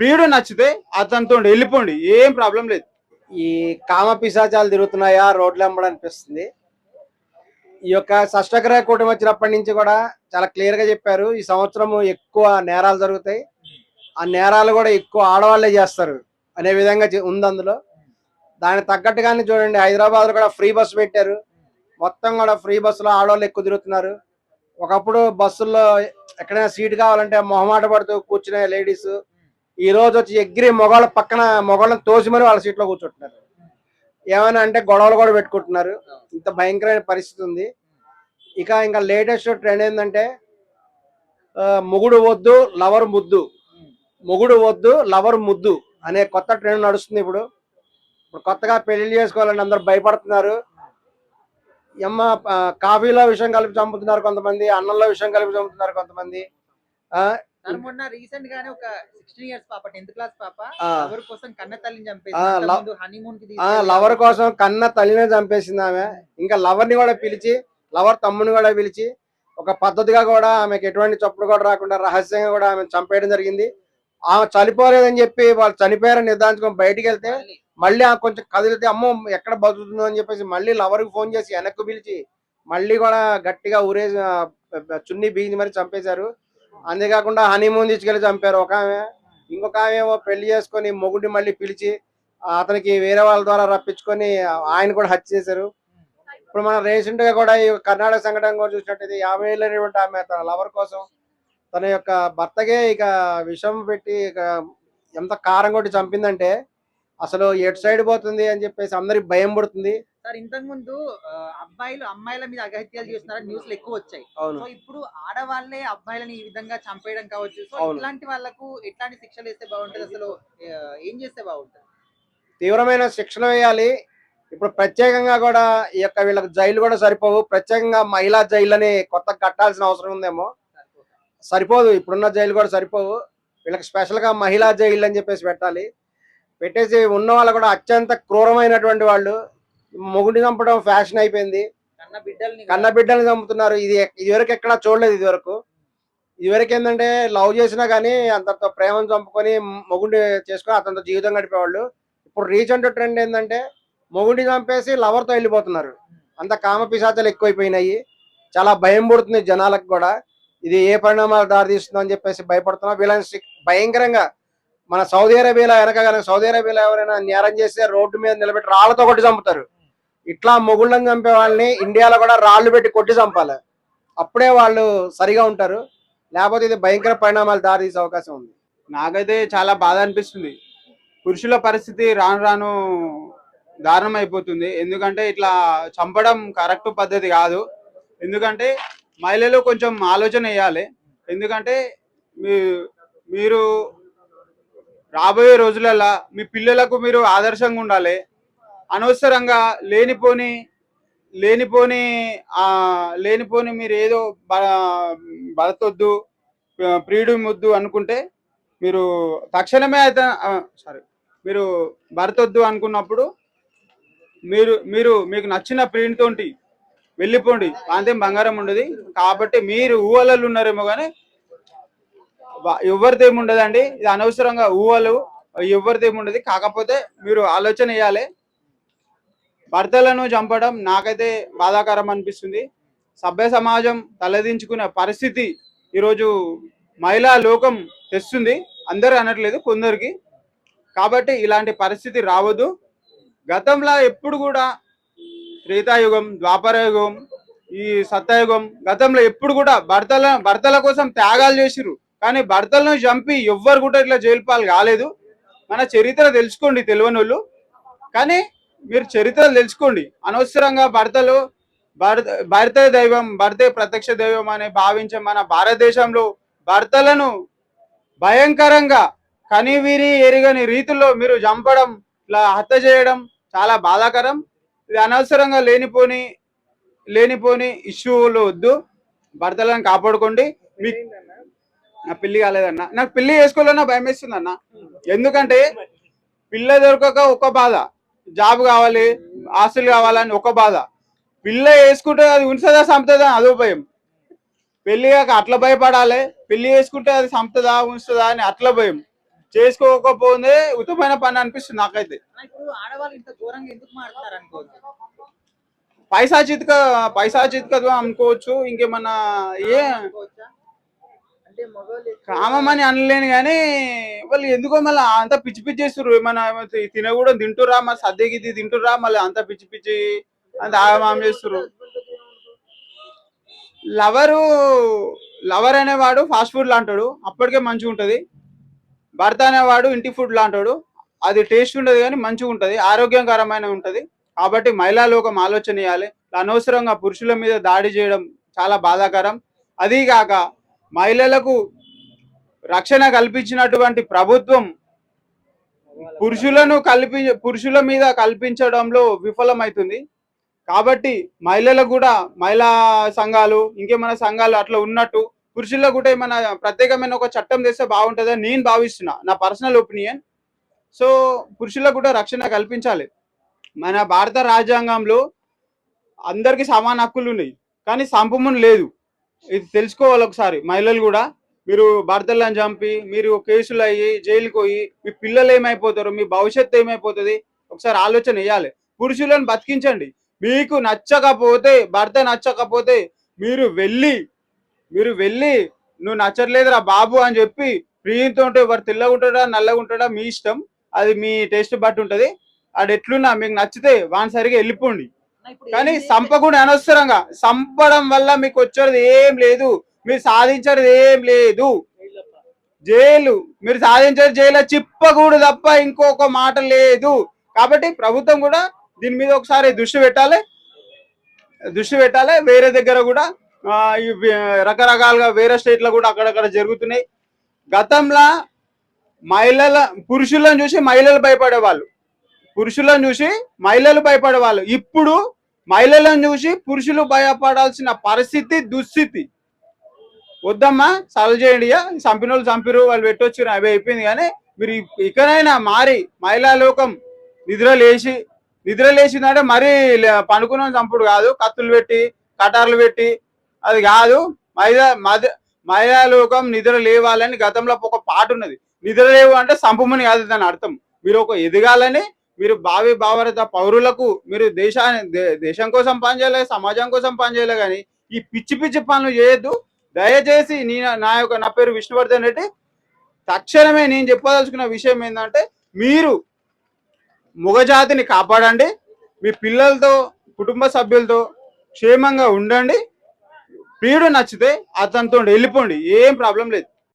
ప్రియుడు నచ్చితే అతనితో వెళ్ళిపోండి ఏం ప్రాబ్లం లేదు. ఈ కామ పిశాచాలు తిరుగుతున్నాయా రోడ్లు వెంబడి అనిపిస్తుంది ఈ యొక్క షష్టగ్రహ కూటమి వచ్చినప్పటి నుంచి కూడా చాలా క్లియర్గా చెప్పారు ఈ సంవత్సరం ఎక్కువ నేరాలు జరుగుతాయి. ఆ నేరాలు కూడా ఎక్కువ ఆడవాళ్ళే చేస్తారు అనే విధంగా ఉంది అందులో. దానికి తగ్గట్టుగానే చూడండి హైదరాబాద్ కూడా ఫ్రీ బస్సు పెట్టారు. మొత్తం కూడా ఫ్రీ బస్సులో ఆడవాళ్ళు ఎక్కువ తిరుగుతున్నారు. ఒకప్పుడు బస్సుల్లో ఎక్కడైనా సీట్ కావాలంటే మొహమాట పడుతూ కూర్చునే లేడీస్ ఈ రోజు వచ్చి ఎగిరి మొగాళ్ళ పక్కన మొగాళ్ళని తోసి మరి వాళ్ళ సీట్లో కూర్చుంటున్నారు. ఏమైనా అంటే గొడవలు కూడా పెట్టుకుంటున్నారు. ఇంత భయంకరమైన పరిస్థితి ఉంది. ఇక ఇంకా లేటెస్ట్ ట్రెండ్ ఏంటంటే ముగుడు మొగుడు వద్దు లవర్ ముద్దు. మొగుడు వద్దు లవర్ ముద్దు అనే కొత్త ట్రెండ్ నడుస్తుంది ఇప్పుడు. ఇప్పుడు కొత్తగా పెళ్ళి చేసుకోవాలని అందరు భయపడుతున్నారు. ఎమ్మ కాఫీలో విషయం కలిపి చంపుతున్నారు కొంతమంది అన్నంలో విషయం కలిపి చంపుతున్నారు కొంతమంది. ఆ, మొన్న రీసెంట్ గానే ఒక సిక్స్టీన్ ఇయర్స్ పాప టెన్త్ క్లాస్ పాప ఆ. ఎవరి కోసం కన్న తల్లిని చంపేసి హనీమూన్కి లవర్ కోసం కన్న తల్లినే చంపేసింది ఆమె. ఇంకా లవర్ని కూడా పిలిచి లవర్ తమ్ముని కూడా పిలిచి ఒక పద్ధతిగా కూడా ఆమెకి ఎటువంటి చప్పుడు కూడా రాకుండా రహస్యంగా కూడా ఆమె చంపేయడం జరిగింది. ఆమె చనిపోలేదని చెప్పి వాళ్ళు చనిపోయారని నిర్ధారించుకొని బయటికి వెళ్తే మళ్ళీ. ఆ కొంచెం కదిలితే అమ్మో ఎక్కడ బతుకుతుందో అని చెప్పేసి మళ్ళీ లవర్కి ఫోన్ చేసి వెనక్కి పిలిచి మళ్ళీ కూడా గట్టిగా ఊరేసి చున్నీ బీగి మరి చంపేశారు. అంతేకాకుండా హనీమూన్ తీసుకెళ్ళి చంపారు. ఒక ఆమె ఇంకొక ఆమె ఏమో పెళ్ళి చేసుకొని మొగుడిని మళ్ళీ పిలిచి అతనికి వేరే వాళ్ళ ద్వారా రప్పించుకొని ఆయన కూడా హత్య చేశారు. ఇప్పుడు మనం రీసెంట్గా కూడా ఈ కర్ణాటక సంఘటన కూడా చూసినట్టయితే యాభై ఏళ్ళైనటువంటి ఆమె తన లవర్ కోసం తన యొక్క భర్తకే ఇక విషం పెట్టి ఇక ఎంత కారం కొట్టి చంపిందంటే అసలు ఎటు సైడ్ పోతుంది అని చెప్పేసి అందరికి భయం పడుతుంది. సార్ ఇంతకు ముందు ఆ, అబ్బాయిలు అమ్మాయిల మీద అగత్యాలు చేస్తున్నారని న్యూస్లు ఎక్కువ వచ్చాయి. సో ఇప్పుడు ఆడవాళ్ళే అబ్బాయిలని ఈ విధంగా చంపేయడం కావచ్చు. సో. ఇట్లాంటి వాళ్ళకు ఎట్లాంటి శిక్షలు వేస్తే బాగుంటది? అసలు ఏం చేస్తే బాగుంటది? తీవ్రమైన శిక్షణ వేయాలి. ఇప్పుడు ప్రత్యేకంగా కూడా ఈ యొక్క వీళ్ళకి జైలు కూడా సరిపోవు. ప్రత్యేకంగా మహిళా జైలు అని కొత్త కట్టాల్సిన అవసరం ఉందేమో. సరిపోదు. ఇప్పుడున్న జైలు కూడా సరిపోవు. వీళ్ళకి స్పెషల్గా మహిళా జైలు అని చెప్పేసి పెట్టాలి. పెట్టేసి ఉన్న వాళ్ళు కూడా అత్యంత క్రూరమైనటువంటి వాళ్ళు. మొగుడిని చంపడం ఫ్యాషన్ అయిపోయింది. కన్న బిడ్డల్ని కన్న బిడ్డల్ని చంపుతున్నారు. ఇది ఇదివరకు ఎక్కడా చూడలేదు ఇదివరకు ఇదివరకు ఏంటంటే లవ్ చేసినా కానీ అంతతో ప్రేమను చంపుకొని మొగుడిని చేసుకొని అతనితో జీవితం గడిపేవాళ్ళు. ఇప్పుడు రీసెంట్ ట్రెండ్ ఏంటంటే మొగుడిని చంపేసి లవర్తో వెళ్ళిపోతున్నారు. అంత కామ పిశాచాలు ఎక్కువైపోయినాయి. చాలా భయం పుడుతుంది జనాలకు కూడా. ఇది ఏ పరిణామాలు దారితీస్తుందో అని చెప్పేసి భయపడుతున్నారు వీళ్ళని భయంకరంగా మన సౌదీ అరేబియాలో వెనక సౌదీ అరేబియాలో ఎవరైనా నేరం చేస్తే రోడ్డు మీద నిలబెట్టి రాళ్ళతో కొట్టి చంపుతారు. ఇట్లా మొగుళ్ళని చంపే వాళ్ళని ఇండియాలో కూడా రాళ్ళు పెట్టి కొట్టి చంపాలి. అప్పుడే వాళ్ళు సరిగా ఉంటారు. లేకపోతే ఇది భయంకర పరిణామాలు దారితీసే అవకాశం ఉంది. నాకైతే చాలా బాధ అనిపిస్తుంది. పురుషుల పరిస్థితి రాను రాను దారుణం అయిపోతుంది. ఎందుకంటే ఇట్లా చంపడం కరెక్ట్ పద్ధతి కాదు. ఎందుకంటే మహిళలు కొంచెం ఆలోచన వేయాలి. ఎందుకంటే మీ మీరు రాబోయే రోజులలో మీ పిల్లలకు మీరు ఆదర్శంగా ఉండాలి. అనవసరంగా లేనిపోని లేనిపోని లేనిపోని మీరు ఏదో బ- భరతొద్దు ప్రియుడు అనుకుంటే మీరు తక్షణమే అయితే సారీ మీరు భరతొద్దు అనుకున్నప్పుడు మీరు మీరు మీకు నచ్చిన ప్రియునితోటి వెళ్ళిపోండి. అంతేం బంగారం ఉండదు. కాబట్టి మీరు ఊహలలో ఉన్నారేమో కానీ ఎవరిదేమి ఉండదండి. ఇది అనవసరంగా ఊహలు ఎవరిదేమి ఉండదు. కాకపోతే మీరు ఆలోచన వేయాలి భర్తలను చంపడం నాకైతే బాధాకరం అనిపిస్తుంది. సభ్య సమాజం తలదించుకునే పరిస్థితి ఈరోజు మహిళా లోకం తెస్తుంది. అందరూ అనట్లేదు కొందరికి. కాబట్టి ఇలాంటి పరిస్థితి రావద్దు. గతంలో ఎప్పుడు కూడా త్రేతాయుగం ద్వాపరయుగం ఈ సత్తాయుగం గతంలో ఎప్పుడు కూడా భర్తల భర్తల కోసం త్యాగాలు చేసిరు కానీ భర్తలను చంపి ఎవ్వరు కూడా ఇట్లా జైలు పాలు కాలేదు. మన చరిత్ర తెలుసుకోండి తెలియని వాళ్ళు కానీ మీరు చరిత్ర తెలుసుకోండి. అనవసరంగా భర్తలు భర్త భర్త దైవం భర్తే ప్రత్యక్ష దైవం అని భావించే మన భారతదేశంలో భర్తలను భయంకరంగా కనివిరి ఎరిగని రీతిలో మీరు చంపడం ఇట్లా హత్య చేయడం చాలా బాధాకరం. ఇది అనవసరంగా లేనిపోని లేనిపోని ఇష్యూలు వద్దు. భర్తలను కాపాడుకోండి. మీ నా పెళ్ళి కాలేదన్న. నాకు పెళ్ళి చేసుకోవాలన్నా భయం వేస్తుంది అన్న ఎందుకంటే పిల్ల దొరకక ఒక బాధ. జాబ్ కావాలి ఆస్తులు కావాలని ఒక బాధ. పిల్ల వేసుకుంటే అది ఉంచుతుందా సంపుతుందా అదో భయం. పెళ్ళి కాక అట్లా భయపడాలి పెళ్ళి చేసుకుంటే అది సంపుతుందా ఉంచుతుందా అని అట్లా భయం. చేసుకోకపోతే ఉత్తమైన పని అనిపిస్తుంది నాకైతే. పైసా చిత్క పైసా చిత్కదు అనుకోవచ్చు. ఇంకేమన్నా ఏ కామమని అనలేను కానీ వాళ్ళు ఎందుకో మళ్ళీ అంత పిచ్చి పిచ్చి చేస్తుర్రు. తిన కూడా తింటురా మరి సద్యకి ఇది తింటురా మళ్ళీ అంత పిచ్చి పిచ్చి అంత ఆగమాం చేస్తారు లవరు లవర్ అనేవాడు ఫాస్ట్ ఫుడ్ లాంటాడు. అప్పటికే మంచిగా ఉంటుంది. భర్త అనేవాడు ఇంటి ఫుడ్ లాంటాడు. అది టేస్ట్ ఉండదు కానీ మంచిగా ఉంటుంది. ఆరోగ్యకరమైన ఉంటది. కాబట్టి మహిళా లోకం ఆలోచన చేయాలి. అనవసరంగా పురుషుల మీద దాడి చేయడం చాలా బాధాకరం. అదీ కాక మహిళలకు రక్షణ కల్పించినటువంటి ప్రభుత్వం పురుషులను కల్పి పురుషుల మీద కల్పించడంలో విఫలమవుతుంది కాబట్టి మహిళలకు కూడా మహిళా సంఘాలు ఇంకేమైనా సంఘాలు అట్లా ఉన్నట్టు పురుషుల్లో కూడా ఏమైనా ప్రత్యేకమైన ఒక చట్టం తెస్తే బాగుంటుందని నేను భావిస్తున్నా నా పర్సనల్ ఒపీనియన్. సో పురుషులకు కూడా రక్షణ కల్పించాలి. మన భారత రాజ్యాంగంలో అందరికీ సమాన హక్కులు ఉన్నాయి కానీ సంపమును లేదు. ఇది తెలుసుకోవాలి ఒకసారి మహిళలు కూడా. మీరు భర్తలను చంపి మీరు కేసులు అయ్యి జైలుకి పోయి మీ పిల్లలు ఏమైపోతారు మీ భవిష్యత్తు ఏమైపోతుంది? ఒకసారి ఆలోచన వేయాలి పురుషులను బతికించండి. మీకు నచ్చకపోతే భర్త నచ్చకపోతే మీరు వెళ్ళి మీరు వెళ్ళి నువ్వు నచ్చట్లేదురా బాబు అని చెప్పి ప్రియంతో ఉంటే వాడు తెల్లగా ఉంటాడా నల్లగా ఉంటాడా? మీ ఇష్టం. అది మీ టేస్ట్ బట్టి ఉంటది. అది ఎట్లున్నా మీకు నచ్చితే వాని సరిగా వెళ్ళిపోండి. కానీ సంపకుండా అనవసరంగా సంపడం వల్ల మీకు వచ్చేది ఏం లేదు. మీరు సాధించేది ఏం లేదు. జైలు మీరు సాధించేది జైలు చిప్పకూడదు తప్ప ఇంకొక మాట లేదు. కాబట్టి ప్రభుత్వం కూడా దీని మీద ఒకసారి దృష్టి పెట్టాలి. దృష్టి పెట్టాలి. వేరే దగ్గర కూడా రకరకాలుగా వేరే స్టేట్లో కూడా అక్కడక్కడ జరుగుతున్నాయి. గతంలో మహిళల పురుషులను చూసి మహిళలు భయపడేవాళ్ళు. పురుషులను చూసి మహిళలు భయపడేవాళ్ళు. ఇప్పుడు మహిళలను చూసి పురుషులు భయపడాల్సిన పరిస్థితి దుస్థితి. వద్దమ్మా సాల్వ్ చేయండి చంపిన వాళ్ళు చంపిరు వాళ్ళు పెట్టొచ్చు అవి అయిపోయింది. కానీ మీరు ఇకనైనా మారి మహిళా లోకం నిద్ర లేచి నిద్ర లేచిందంటే మరీ పనుకున్న చంపుడు కాదు. కత్తులు పెట్టి కటార్లు పెట్టి అది కాదు. మహిళా మద మహిళా లోకం నిద్ర లేవాలని గతంలో ఒక పాట ఉన్నది. నిద్ర లేవు అంటే సంపమని కాదు దాని అర్థం. మీరు ఒక ఎదగాలని మీరు భావి భావరత పౌరులకు మీరు దేశాన్ని దేశం కోసం పనిచేయలే సమాజం కోసం పనిచేయలే కానీ ఈ పిచ్చి పిచ్చి పనులు చేయొద్దు. దయచేసి నీ నా యొక్క నా పేరు విష్ణువర్ధన్ రెడ్డి. తక్షణమే నేను చెప్పదలుచుకున్న విషయం ఏంటంటే మీరు మగజాతిని కాపాడండి మీ పిల్లలతో కుటుంబ సభ్యులతో క్షేమంగా ఉండండి. ప్రియుడు నచ్చితే అతనితో వెళ్ళిపోండి ఏం ప్రాబ్లం లేదు.